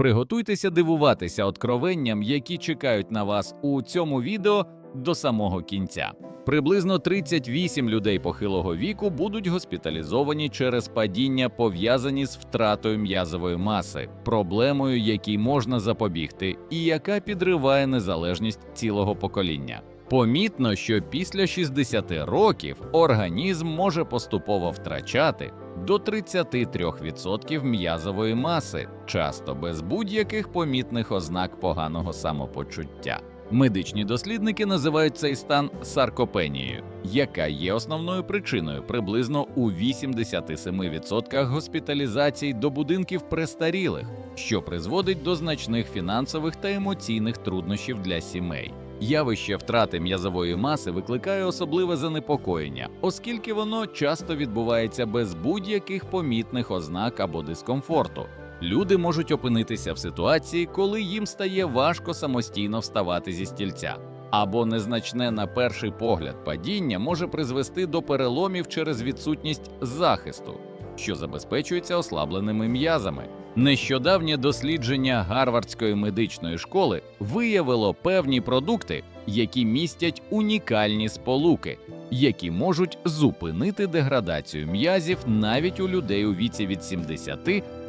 Приготуйтеся дивуватися откровенням, які чекають на вас у цьому відео до самого кінця. Приблизно 38 людей похилого віку будуть госпіталізовані через падіння, пов'язані з втратою м'язової маси, проблемою, якій можна запобігти, і яка підриває незалежність цілого покоління. Помітно, що після 60 років організм може поступово втрачати до 33% м'язової маси, часто без будь-яких помітних ознак поганого самопочуття. Медичні дослідники називають цей стан саркопенією, яка є основною причиною приблизно у 87% госпіталізацій до будинків престарілих, що призводить до значних фінансових та емоційних труднощів для сімей. Явище втрати м'язової маси викликає особливе занепокоєння, оскільки воно часто відбувається без будь-яких помітних ознак або дискомфорту. Люди можуть опинитися в ситуації, коли їм стає важко самостійно вставати зі стільця, або незначне на перший погляд падіння може призвести до переломів через відсутність захисту, що забезпечується ослабленими м'язами. Нещодавнє дослідження Гарвардської медичної школи виявило певні продукти, які містять унікальні сполуки, які можуть зупинити деградацію м'язів навіть у людей у віці від 70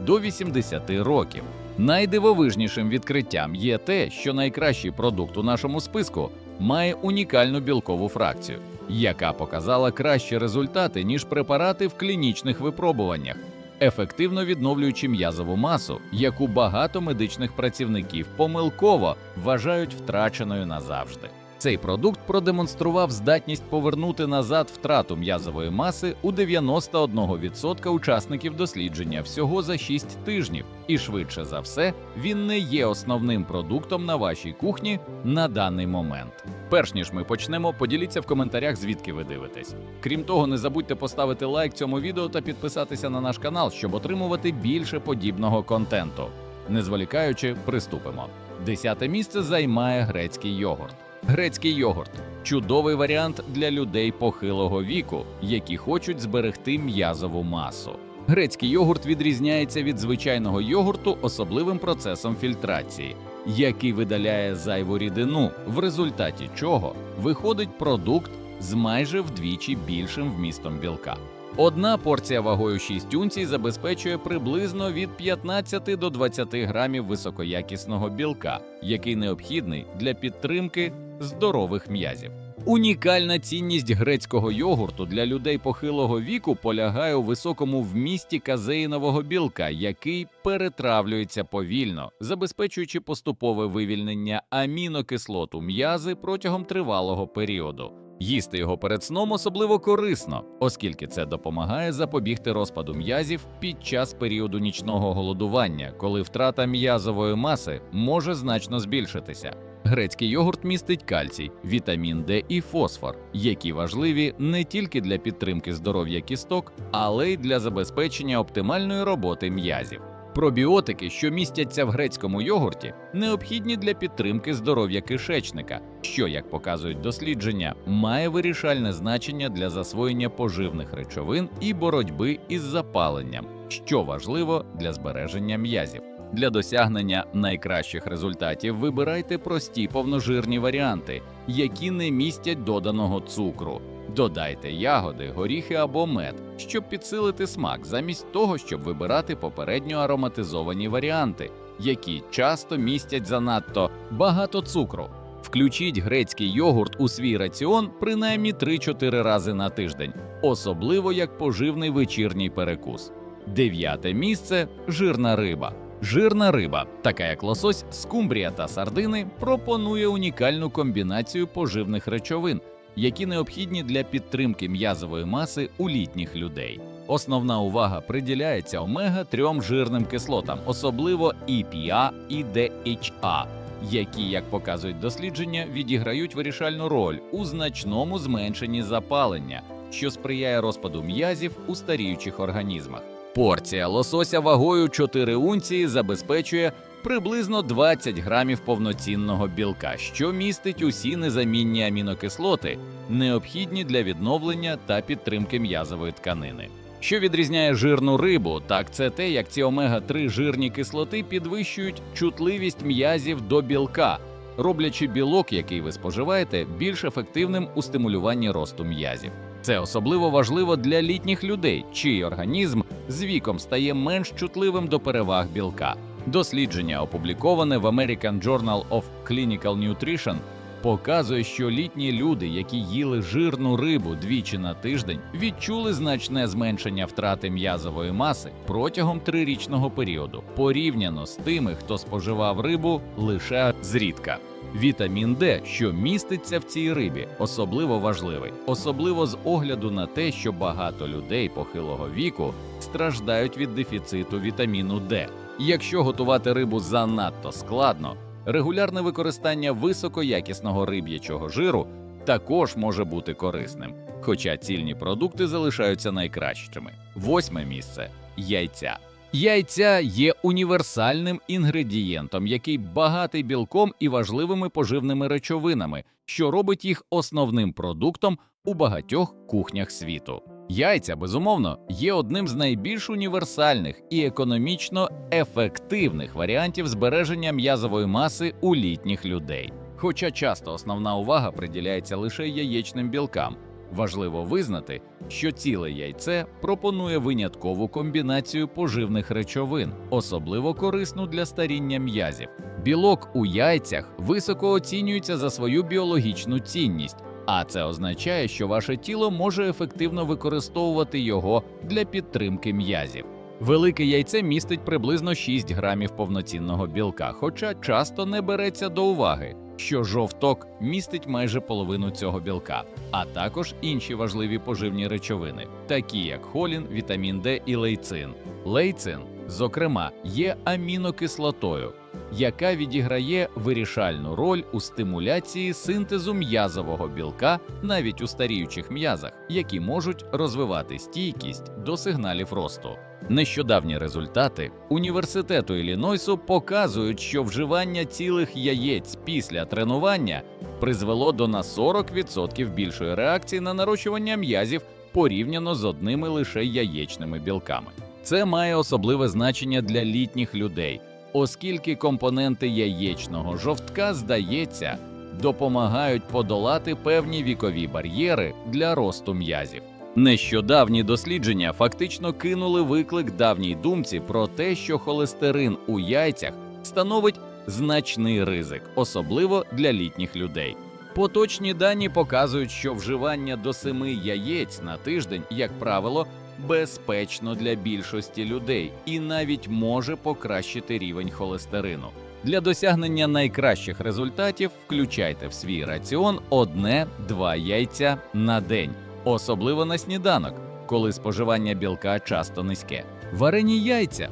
до 80 років. Найдивовижнішим відкриттям є те, що найкращий продукт у нашому списку має унікальну білкову фракцію, яка показала кращі результати ніж препарати в клінічних випробуваннях ефективно відновлюючи м'язову масу, яку багато медичних працівників помилково вважають втраченою назавжди. Цей продукт продемонстрував здатність повернути назад втрату м'язової маси у 91% учасників дослідження всього за 6 тижнів, і швидше за все він не є основним продуктом на вашій кухні на даний момент. Перш ніж ми почнемо, поділіться в коментарях, звідки ви дивитесь. Крім того, не забудьте поставити лайк цьому відео та підписатися на наш канал, щоб отримувати більше подібного контенту. Не зволікаючи, приступимо. Десяте місце займає грецький йогурт. Грецький йогурт чудовий варіант для людей похилого віку, які хочуть зберегти м'язову масу. Грецький йогурт відрізняється від звичайного йогурту особливим процесом фільтрації, який видаляє зайву рідину, в результаті чого виходить продукт з майже вдвічі більшим вмістом білка. Одна порція вагою 6 унцій забезпечує приблизно від 15 до 20 грамів високоякісного білка, який необхідний для підтримки здорових м'язів. Унікальна цінність грецького йогурту для людей похилого віку полягає у високому вмісті казеїнового білка, який перетравлюється повільно, забезпечуючи поступове вивільнення амінокислот у м'язи протягом тривалого періоду. Їсти його перед сном особливо корисно, оскільки це допомагає запобігти розпаду м'язів під час періоду нічного голодування, коли втрата м'язової маси може значно збільшитися. Грецький йогурт містить кальцій, вітамін Д і фосфор, які важливі не тільки для підтримки здоров'я кісток, але й для забезпечення оптимальної роботи м'язів. Пробіотики, що містяться в грецькому йогурті, необхідні для підтримки здоров'я кишечника, що, як показують дослідження, має вирішальне значення для засвоєння поживних речовин і боротьби із запаленням, що важливо для збереження м'язів. Для досягнення найкращих результатів вибирайте прості повножирні варіанти, які не містять доданого цукру. Додайте ягоди, горіхи або мед, щоб підсилити смак, замість того, щоб вибирати попередньо ароматизовані варіанти, які часто містять занадто багато цукру. Включіть грецький йогурт у свій раціон принаймні 3-4 рази на тиждень, особливо як поживний вечірній перекус. Дев'яте місце жирна риба. Жирна риба, така як лосось, скумбрія та сардини, пропонує унікальну комбінацію поживних речовин, які необхідні для підтримки м'язової маси у літніх людей. Основна увага приділяється омега 3 жирним кислотам, особливо EPA і DHA, які, як показують дослідження, відіграють вирішальну роль у значному зменшенні запалення, що сприяє розпаду м'язів у старіючих організмах. Порція лосося вагою 4 унції забезпечує приблизно 20 грамів повноцінного білка, що містить усі незамінні амінокислоти, необхідні для відновлення та підтримки м'язової тканини. Що відрізняє жирну рибу, так це те, як ці омега-3 жирні кислоти підвищують чутливість м'язів до білка, роблячи білок, який ви споживаєте, більш ефективним у стимулюванні росту м'язів. Це особливо важливо для літніх людей, чий організм з віком стає менш чутливим до переваг білка. Дослідження, опубліковане в American Journal of Clinical Nutrition, показує, що літні люди, які їли жирну рибу двічі на тиждень, відчули значне зменшення втрати м'язової маси протягом трирічного періоду, порівняно з тими, хто споживав рибу лише зрідка. Вітамін Д, що міститься в цій рибі, особливо важливий, особливо з огляду на те, що багато людей похилого віку страждають від дефіциту вітаміну Д. Якщо готувати рибу занадто складно, регулярне використання високоякісного риб'ячого жиру також може бути корисним, хоча цільні продукти залишаються найкращими. Восьме місце яйця. Яйця є універсальним інгредієнтом, який багатий білком і важливими поживними речовинами, що робить їх основним продуктом у багатьох кухнях світу. Яйця, безумовно, є одним з найбільш універсальних і економічно ефективних варіантів збереження м'язової маси у літніх людей. Хоча часто основна увага приділяється лише яєчним білкам, важливо визнати, що ціле яйце пропонує виняткову комбінацію поживних речовин, особливо корисну для старіння м'язів. Білок у яйцях високо оцінюється за свою біологічну цінність. А це означає, що ваше тіло може ефективно використовувати його для підтримки м'язів. Велике яйце містить приблизно 6 грамів повноцінного білка, хоча часто не береться до уваги, що жовток містить майже половину цього білка, а також інші важливі поживні речовини, такі як холін, вітамін Д і лейцин. Лейцин, зокрема, є амінокислотою, яка відіграє вирішальну роль у стимуляції синтезу м'язового білка навіть у старіючих м'язах, які можуть розвивати стійкість до сигналів росту. Нещодавні результати університету Іллінойсу показують, що вживання цілих яєць після тренування призвело до на 40% більшої реакції на нарощування м'язів порівняно з одними лише яєчними білками. Це має особливе значення для літніх людей, оскільки компоненти яєчного жовтка, здається, допомагають подолати певні вікові бар'єри для росту м'язів. Нещодавні дослідження фактично кинули виклик давній думці про те, що холестерин у яйцях становить значний ризик, особливо для літніх людей. Поточні дані показують, що вживання до семи яєць на тиждень, як правило, безпечно для більшості людей і навіть може покращити рівень холестерину. Для досягнення найкращих результатів включайте в свій раціон одне-два яйця на день, особливо на сніданок, коли споживання білка часто низьке. Варені яйця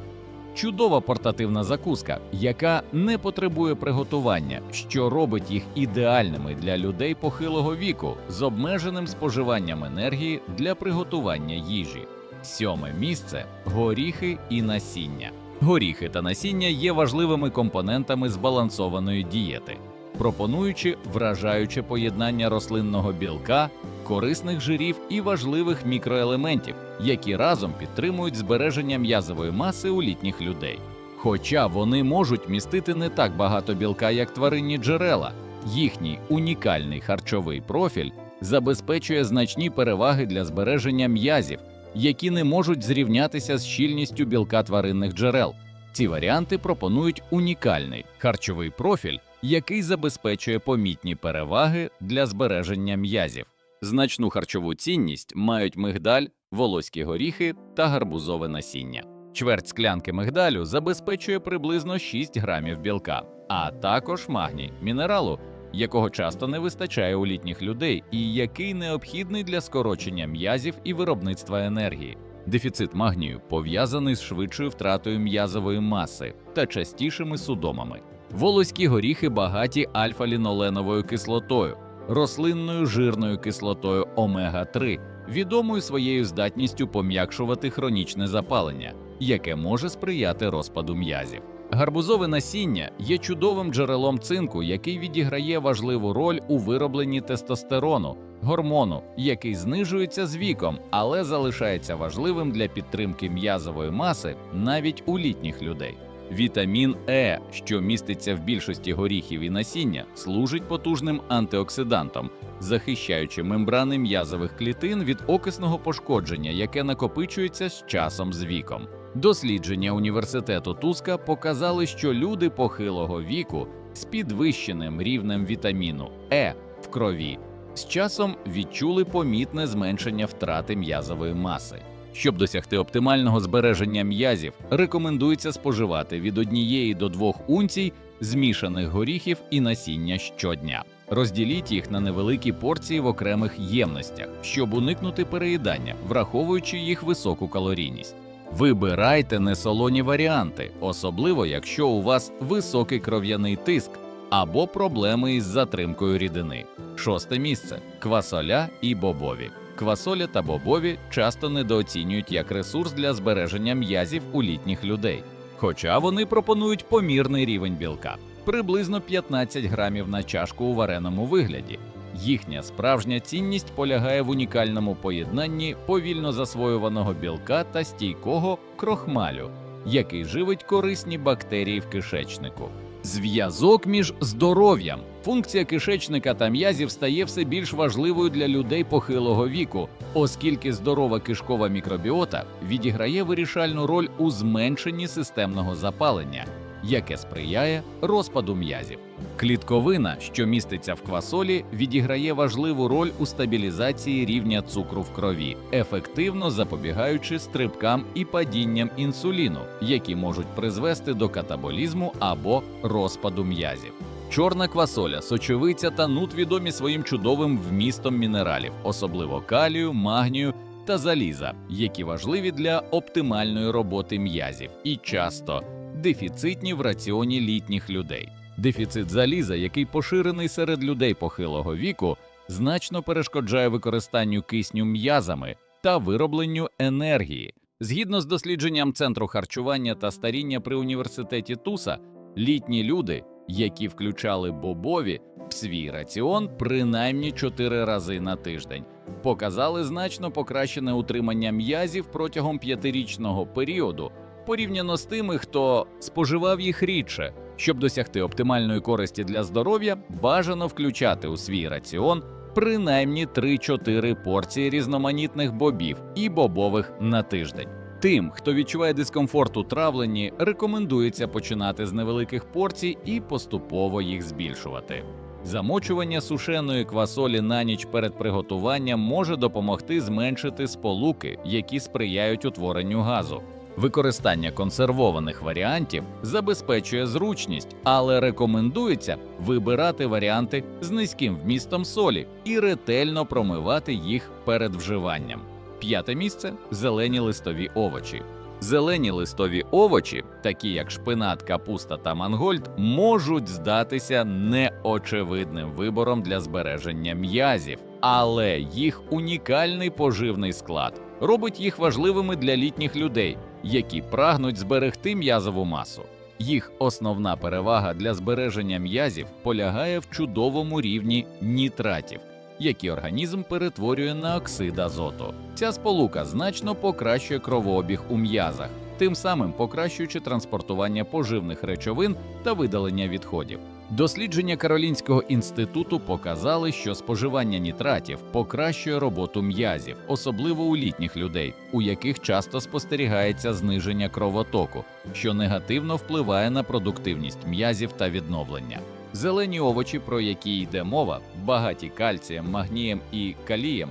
чудова портативна закуска, яка не потребує приготування, що робить їх ідеальними для людей похилого віку з обмеженим споживанням енергії для приготування їжі. Сьоме місце горіхи і насіння. Горіхи та насіння є важливими компонентами збалансованої дієти, пропонуючи вражаюче поєднання рослинного білка, корисних жирів і важливих мікроелементів, які разом підтримують збереження м'язової маси у літніх людей. Хоча вони можуть містити не так багато білка, як тваринні джерела, їхній унікальний харчовий профіль забезпечує значні переваги для збереження м'язів, які не можуть зрівнятися з щільністю білка тваринних джерел. Ці варіанти пропонують унікальний харчовий профіль, який забезпечує помітні переваги для збереження м'язів. Значну харчову цінність мають мигдаль, волоські горіхи та гарбузове насіння. Чверть склянки мигдалю забезпечує приблизно 6 грамів білка, а також магній мінералу, якого часто не вистачає у літніх людей і який необхідний для скорочення м'язів і виробництва енергії. Дефіцит магнію пов'язаний з швидшою втратою м'язової маси та частішими судомами. Волоські горіхи багаті альфа-ліноленовою кислотою, рослинною жирною кислотою омега-3, відомою своєю здатністю пом'якшувати хронічне запалення, яке може сприяти розпаду м'язів. Гарбузове насіння є чудовим джерелом цинку, який відіграє важливу роль у виробленні тестостерону гормону, який знижується з віком, але залишається важливим для підтримки м'язової маси навіть у літніх людей. Вітамін Е, що міститься в більшості горіхів і насіння, служить потужним антиоксидантом, захищаючи мембрани м'язових клітин від окисного пошкодження, яке накопичується з часом з віком. Дослідження університету Туска показали, що люди похилого віку з підвищеним рівнем вітаміну Е в крові з часом відчули помітне зменшення втрати м'язової маси. Щоб досягти оптимального збереження м'язів, рекомендується споживати від однієї до двох унцій змішаних горіхів і насіння щодня. Розділіть їх на невеликі порції в окремих ємностях, щоб уникнути переїдання, враховуючи їх високу калорійність. Вибирайте несолоні варіанти, особливо якщо у вас високий кров'яний тиск або проблеми із затримкою рідини. Шосте місце квасоля і бобові. Квасоля та бобові часто недооцінюють як ресурс для збереження м'язів у літніх людей, хоча вони пропонують помірний рівень білка приблизно 15 грамів на чашку у вареному вигляді. Їхня справжня цінність полягає в унікальному поєднанні повільно засвоюваного білка та стійкого крохмалю, який живить корисні бактерії в кишечнику. Зв'язок між здоров'ям. Функція кишечника та м'язів стає все більш важливою для людей похилого віку, оскільки здорова кишкова мікробіота відіграє вирішальну роль у зменшенні системного запалення, яке сприяє розпаду м'язів. Клітковина, що міститься в квасолі, відіграє важливу роль у стабілізації рівня цукру в крові, ефективно запобігаючи стрибкам і падінням інсуліну, які можуть призвести до катаболізму або розпаду м'язів. Чорна квасоля, сочовиця та нут відомі своїм чудовим вмістом мінералів, особливо калію, магнію та заліза, які важливі для оптимальної роботи м'язів і часто дефіцитні в раціоні літніх людей. Дефіцит заліза, який поширений серед людей похилого віку, значно перешкоджає використанню кисню м'язами та виробленню енергії. Згідно з дослідженням Центру харчування та старіння при університеті Туса, літні люди, які включали бобові в свій раціон принаймні 4 рази на тиждень, показали значно покращене утримання м'язів протягом п'ятирічного періоду порівняно з тими, хто споживав їх рідше. Щоб досягти оптимальної користі для здоров'я, бажано включати у свій раціон принаймні 3-4 порції різноманітних бобів і бобових на тиждень. Тим, хто відчуває дискомфорт у травленні, рекомендується починати з невеликих порцій і поступово їх збільшувати. Замочування сушеної квасолі на ніч перед приготуванням може допомогти зменшити сполуки, які сприяють утворенню газу. Використання консервованих варіантів забезпечує зручність, але рекомендується вибирати варіанти з низьким вмістом солі і ретельно промивати їх перед вживанням. П'яте місце зелені листові овочі. Зелені листові овочі, такі як шпинат, капуста та мангольд, можуть здатися неочевидним вибором для збереження м'язів, але їх унікальний поживний склад робить їх важливими для літніх людей, які прагнуть зберегти м'язову масу. Їх основна перевага для збереження м'язів полягає в чудовому рівні нітратів, які організм перетворює на оксид азоту. Ця сполука значно покращує кровообіг у м'язах, тим самим покращуючи транспортування поживних речовин та видалення відходів. Дослідження Каролінського інституту показали, що споживання нітратів покращує роботу м'язів, особливо у літніх людей, у яких часто спостерігається зниження кровотоку, що негативно впливає на продуктивність м'язів та відновлення. Зелені овочі, про які йде мова, багаті кальцієм, магнієм і калієм,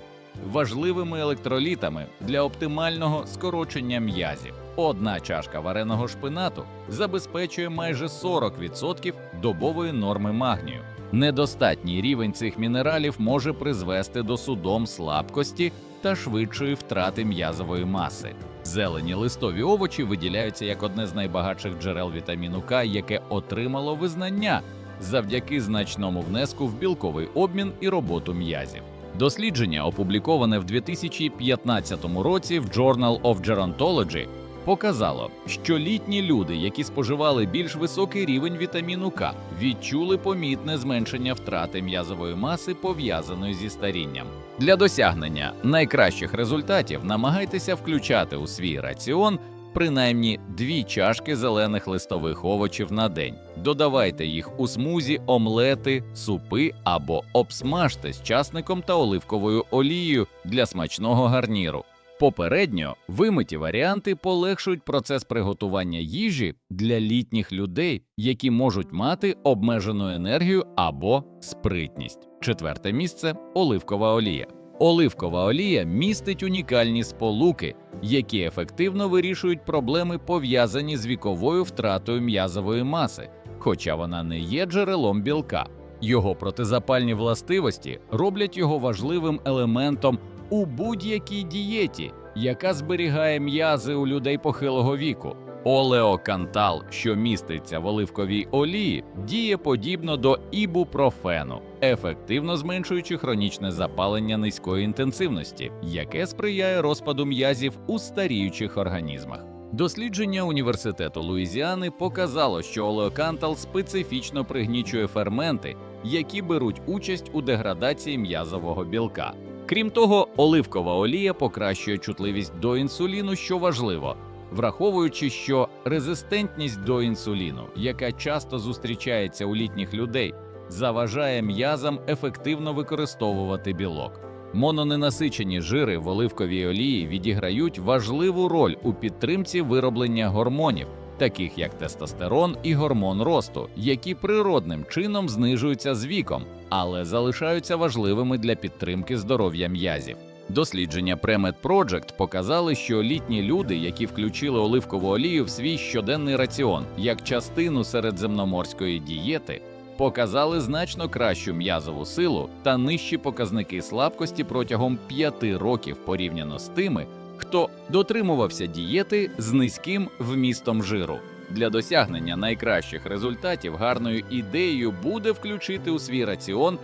важливими електролітами для оптимального скорочення м'язів. Одна чашка вареного шпинату забезпечує майже 40% добової норми магнію. Недостатній рівень цих мінералів може призвести до судом слабкості та швидшої втрати м'язової маси. Зелені листові овочі виділяються як одне з найбагатших джерел вітаміну К, яке отримало визнання завдяки значному внеску в білковий обмін і роботу м'язів. Дослідження, опубліковане в 2015 році в Journal of Gerontology, показало, що літні люди, які споживали більш високий рівень вітаміну К, відчули помітне зменшення втрати м'язової маси, пов'язаної зі старінням. Для досягнення найкращих результатів намагайтеся включати у свій раціон принаймні дві чашки зелених листових овочів на день. Додавайте їх у смузі, омлети, супи або обсмажте з часником та оливковою олією для смачного гарніру. Попередньо вимиті варіанти полегшують процес приготування їжі для літніх людей, які можуть мати обмежену енергію або спритність. Четверте місце оливкова олія. Оливкова олія містить унікальні сполуки, які ефективно вирішують проблеми, пов'язані з віковою втратою м'язової маси, хоча вона не є джерелом білка. Його протизапальні властивості роблять його важливим елементом у будь-якій дієті, яка зберігає м'язи у людей похилого віку. Олеокантал, що міститься в оливковій олії, діє подібно до ібупрофену, ефективно зменшуючи хронічне запалення низької інтенсивності, яке сприяє розпаду м'язів у старіючих організмах. Дослідження університету Луїзіани показало, що олеокантал специфічно пригнічує ферменти, які беруть участь у деградації м'язового білка. Крім того, оливкова олія покращує чутливість до інсуліну, що важливо, враховуючи, що резистентність до інсуліну, яка часто зустрічається у літніх людей, заважає м'язам ефективно використовувати білок. Мононенасичені жири в оливковій олії відіграють важливу роль у підтримці вироблення гормонів, таких як тестостерон і гормон росту, які природним чином знижуються з віком, але залишаються важливими для підтримки здоров'я м'язів. Дослідження Premed Project показали, що літні люди, які включили оливкову олію в свій щоденний раціон як частину середземноморської дієти, показали значно кращу м'язову силу та нижчі показники слабкості протягом 5 років порівняно з тими, хто дотримувався дієти з низьким вмістом жиру. Для досягнення найкращих результатів гарною ідеєю буде включити у свій раціон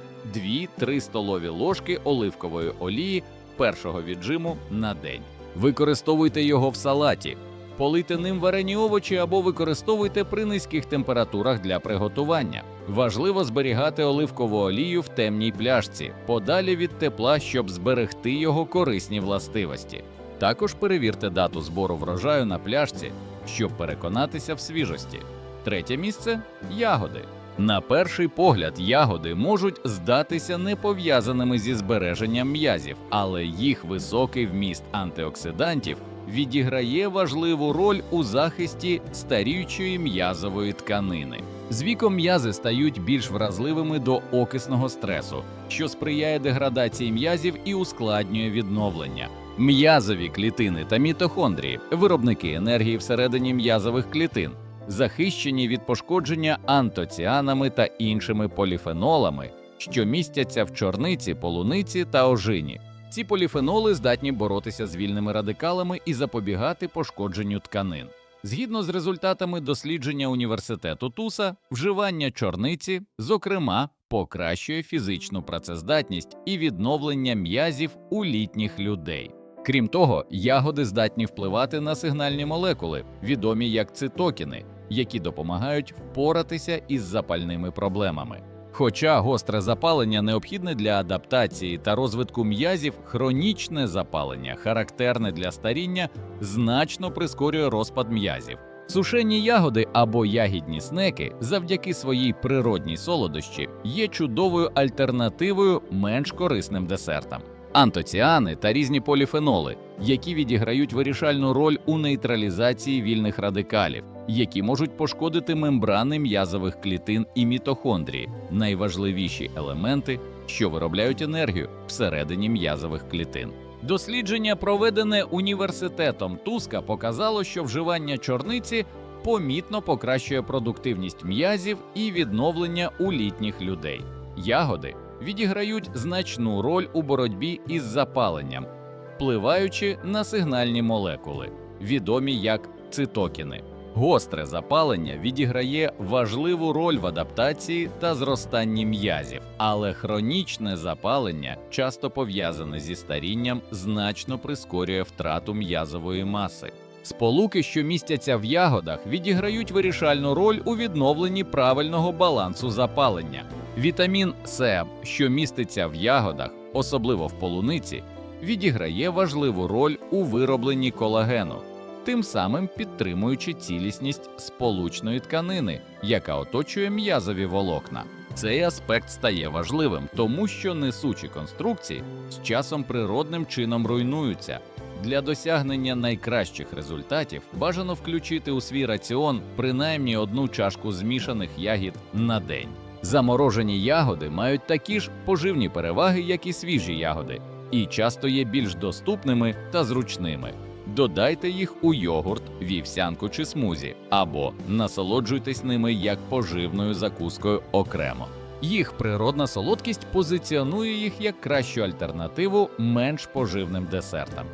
2-3 столові ложки оливкової олії першого віджиму на день. Використовуйте його в салаті, полийте ним варені овочі або використовуйте при низьких температурах для приготування. Важливо зберігати оливкову олію в темній пляшці, подалі від тепла, щоб зберегти його корисні властивості. Також перевірте дату збору врожаю на пляшці, щоб переконатися в свіжості. Третє місце ягоди. На перший погляд, ягоди можуть здатися непов'язаними зі збереженням м'язів, але їх високий вміст антиоксидантів відіграє важливу роль у захисті старіючої м'язової тканини. З віком м'язи стають більш вразливими до окисного стресу, що сприяє деградації м'язів і ускладнює відновлення. М'язові клітини та мітохондрії виробники енергії всередині м'язових клітин захищені від пошкодження антоціанами та іншими поліфенолами, що містяться в чорниці, полуниці та ожині. Ці поліфеноли здатні боротися з вільними радикалами і запобігати пошкодженню тканин. Згідно з результатами дослідження університету Туса, вживання чорниці, зокрема, покращує фізичну працездатність і відновлення м'язів у літніх людей. Крім того, ягоди здатні впливати на сигнальні молекули, відомі як цитокіни, які допомагають впоратися із запальними проблемами. Хоча гостре запалення необхідне для адаптації та розвитку м'язів, хронічне запалення, характерне для старіння, значно прискорює розпад м'язів. Сушені ягоди або ягідні снеки завдяки своїй природній солодощі є чудовою альтернативою менш корисним десертам. Антоціани та різні поліфеноли, які відіграють вирішальну роль у нейтралізації вільних радикалів, які можуть пошкодити мембрани м'язових клітин і мітохондрії, найважливіші елементи, що виробляють енергію всередині м'язових клітин. Дослідження, проведене університетом Туска, показало, що вживання чорниці помітно покращує продуктивність м'язів і відновлення у літніх людей. Ягоди відіграють значну роль у боротьбі із запаленням, впливаючи на сигнальні молекули, відомі як цитокіни. Гостре запалення відіграє важливу роль в адаптації та зростанні м'язів, але хронічне запалення, часто пов'язане зі старінням, значно прискорює втрату м'язової маси. Сполуки, що містяться в ягодах, відіграють вирішальну роль у відновленні правильного балансу запалення. Вітамін С, що міститься в ягодах, особливо в полуниці, відіграє важливу роль у виробленні колагену, тим самим підтримуючи цілісність сполучної тканини, яка оточує м'язові волокна. Цей аспект стає важливим, тому що несучі конструкції з часом природним чином руйнуються. Для досягнення найкращих результатів бажано включити у свій раціон принаймні одну чашку змішаних ягід на день. Заморожені ягоди мають такі ж поживні переваги, як і свіжі ягоди, і часто є більш доступними та зручними. Додайте їх у йогурт, вівсянку чи смузі, або насолоджуйтесь ними як поживною закускою окремо. Їх природна солодкість позиціонує їх як кращу альтернативу менш поживним десертам.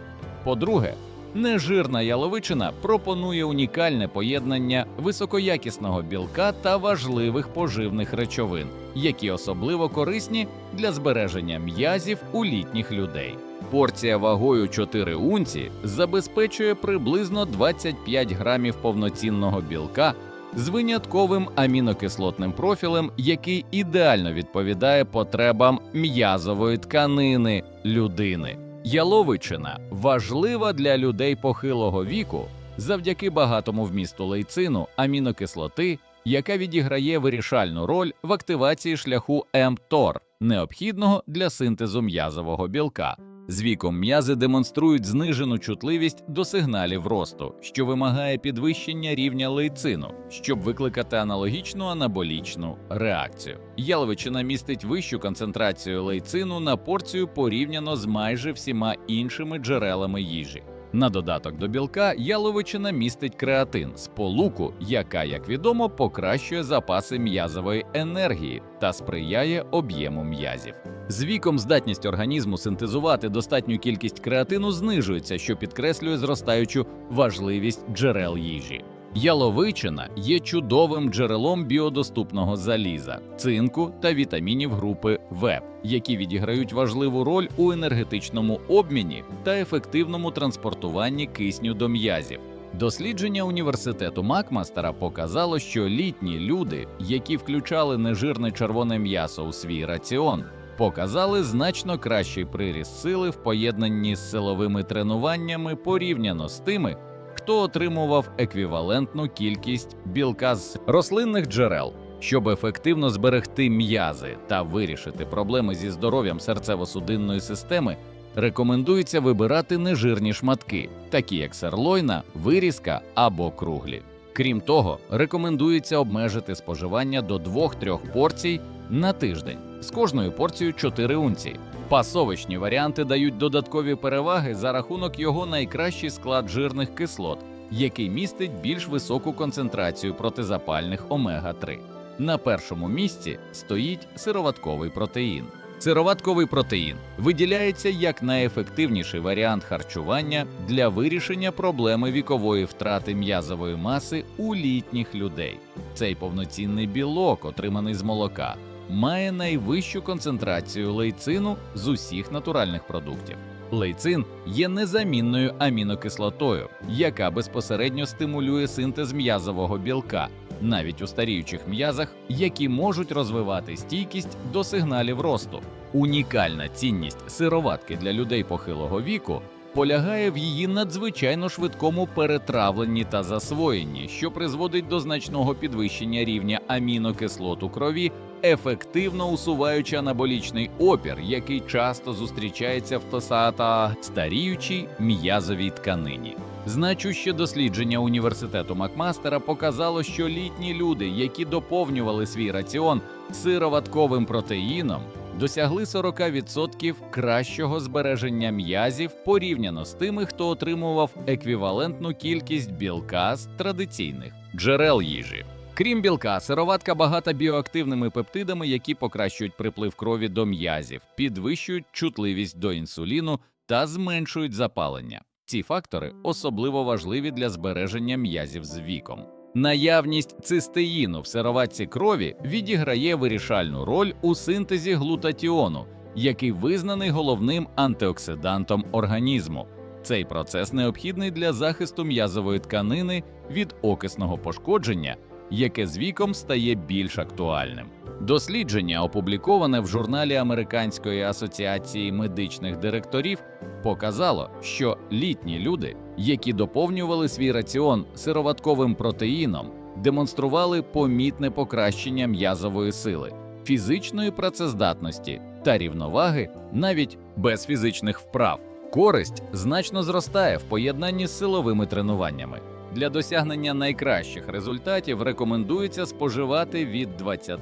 По-друге, нежирна яловичина пропонує унікальне поєднання високоякісного білка та важливих поживних речовин, які особливо корисні для збереження м'язів у літніх людей. Порція вагою 4 унці забезпечує приблизно 25 грамів повноцінного білка з винятковим амінокислотним профілем, який ідеально відповідає потребам м'язової тканини людини. Яловичина важлива для людей похилого віку завдяки багатому вмісту лейцину, амінокислоти, яка відіграє вирішальну роль в активації шляху МТОР, необхідного для синтезу м'язового білка. З віком м'язи демонструють знижену чутливість до сигналів росту, що вимагає підвищення рівня лейцину, щоб викликати аналогічну анаболічну реакцію. Яловичина містить вищу концентрацію лейцину на порцію порівняно з майже всіма іншими джерелами їжі. На додаток до білка яловичина містить креатин, сполуку, яка, як відомо, покращує запаси м'язової енергії та сприяє об'єму м'язів. З віком здатність організму синтезувати достатню кількість креатину знижується, що підкреслює зростаючу важливість джерел їжі. Яловичина є чудовим джерелом біодоступного заліза, цинку та вітамінів групи В, які відіграють важливу роль у енергетичному обміні та ефективному транспортуванні кисню до м'язів. Дослідження університету Макмастера показало, що літні люди, які включали нежирне червоне м'ясо у свій раціон, показали значно кращий приріст сили в поєднанні з силовими тренуваннями порівняно з тими, хто отримував еквівалентну кількість білка з рослинних джерел. Щоб ефективно зберегти м'язи та вирішити проблеми зі здоров'ям серцево-судинної системи, рекомендується вибирати нежирні шматки, такі як серлойна, вирізка або круглі. Крім того, рекомендується обмежити споживання до 2-3 порцій на тиждень з кожною порцією 4 унції. Пасовичні варіанти дають додаткові переваги за рахунок його найкращий склад жирних кислот, який містить більш високу концентрацію протизапальних омега-3. На першому місці стоїть сироватковий протеїн. Сироватковий протеїн виділяється як найефективніший варіант харчування для вирішення проблеми вікової втрати м'язової маси у літніх людей. Цей повноцінний білок, отриманий з молока, має найвищу концентрацію лейцину з усіх натуральних продуктів. Лейцин є незамінною амінокислотою, яка безпосередньо стимулює синтез м'язового білка, навіть у старіючих м'язах, які можуть розвивати стійкість до сигналів росту. Унікальна цінність сироватки для людей похилого віку полягає в її надзвичайно швидкому перетравленні та засвоєнні, що призводить до значного підвищення рівня амінокислот у крові, ефективно усуваючи анаболічний опір, який часто зустрічається в ТОСА та старіючій м'язовій тканині. Значуще дослідження університету Макмастера показало, що літні люди, які доповнювали свій раціон сироватковим протеїном, досягли 40% кращого збереження м'язів порівняно з тими, хто отримував еквівалентну кількість білка з традиційних джерел їжі. Крім білка, сироватка багата біоактивними пептидами, які покращують приплив крові до м'язів, підвищують чутливість до інсуліну та зменшують запалення. Ці фактори особливо важливі для збереження м'язів з віком. Наявність цистеїну в сироватці крові відіграє вирішальну роль у синтезі глутатіону, який визнаний головним антиоксидантом організму. Цей процес необхідний для захисту м'язової тканини від окисного пошкодження, яке з віком стає більш актуальним. Дослідження, опубліковане в журналі Американської асоціації медичних директорів, показало, що літні люди, які доповнювали свій раціон сироватковим протеїном, демонстрували помітне покращення м'язової сили, фізичної працездатності та рівноваги навіть без фізичних вправ. Користь значно зростає в поєднанні з силовими тренуваннями. Для досягнення найкращих результатів рекомендується споживати від 20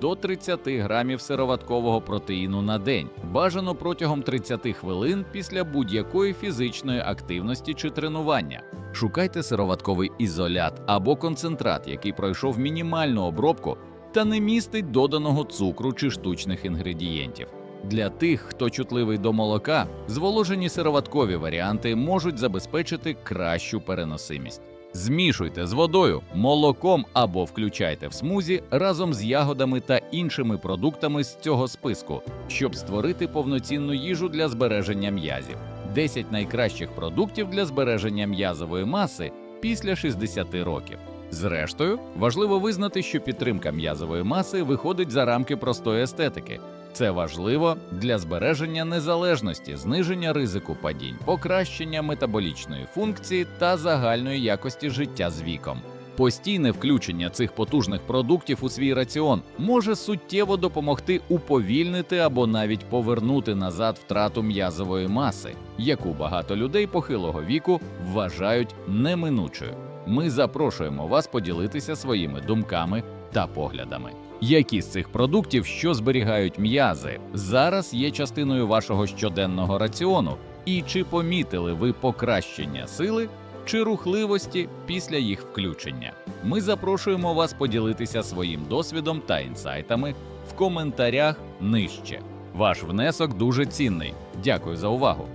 до 30 грамів сироваткового протеїну на день, бажано протягом 30 хвилин після будь-якої фізичної активності чи тренування. Шукайте сироватковий ізолят або концентрат, який пройшов мінімальну обробку та не містить доданого цукру чи штучних інгредієнтів. Для тих, хто чутливий до молока, зволожені сироваткові варіанти можуть забезпечити кращу переносимість. Змішуйте з водою, молоком або включайте в смузі разом з ягодами та іншими продуктами з цього списку, щоб створити повноцінну їжу для збереження м'язів. 10 найкращих продуктів для збереження м'язової маси після 60 років. Зрештою, важливо визнати, що підтримка м'язової маси виходить за рамки простої естетики. Це важливо для збереження незалежності, зниження ризику падінь, покращення метаболічної функції та загальної якості життя з віком. Постійне включення цих потужних продуктів у свій раціон може суттєво допомогти уповільнити або навіть повернути назад втрату м'язової маси, яку багато людей похилого віку вважають неминучою. Ми запрошуємо вас поділитися своїми думками та поглядами. Які з цих продуктів, що зберігають м'язи, зараз є частиною вашого щоденного раціону, і чи помітили ви покращення сили чи рухливості після їх включення? Ми запрошуємо вас поділитися своїм досвідом та інсайтами в коментарях нижче. Ваш внесок дуже цінний. Дякую за увагу.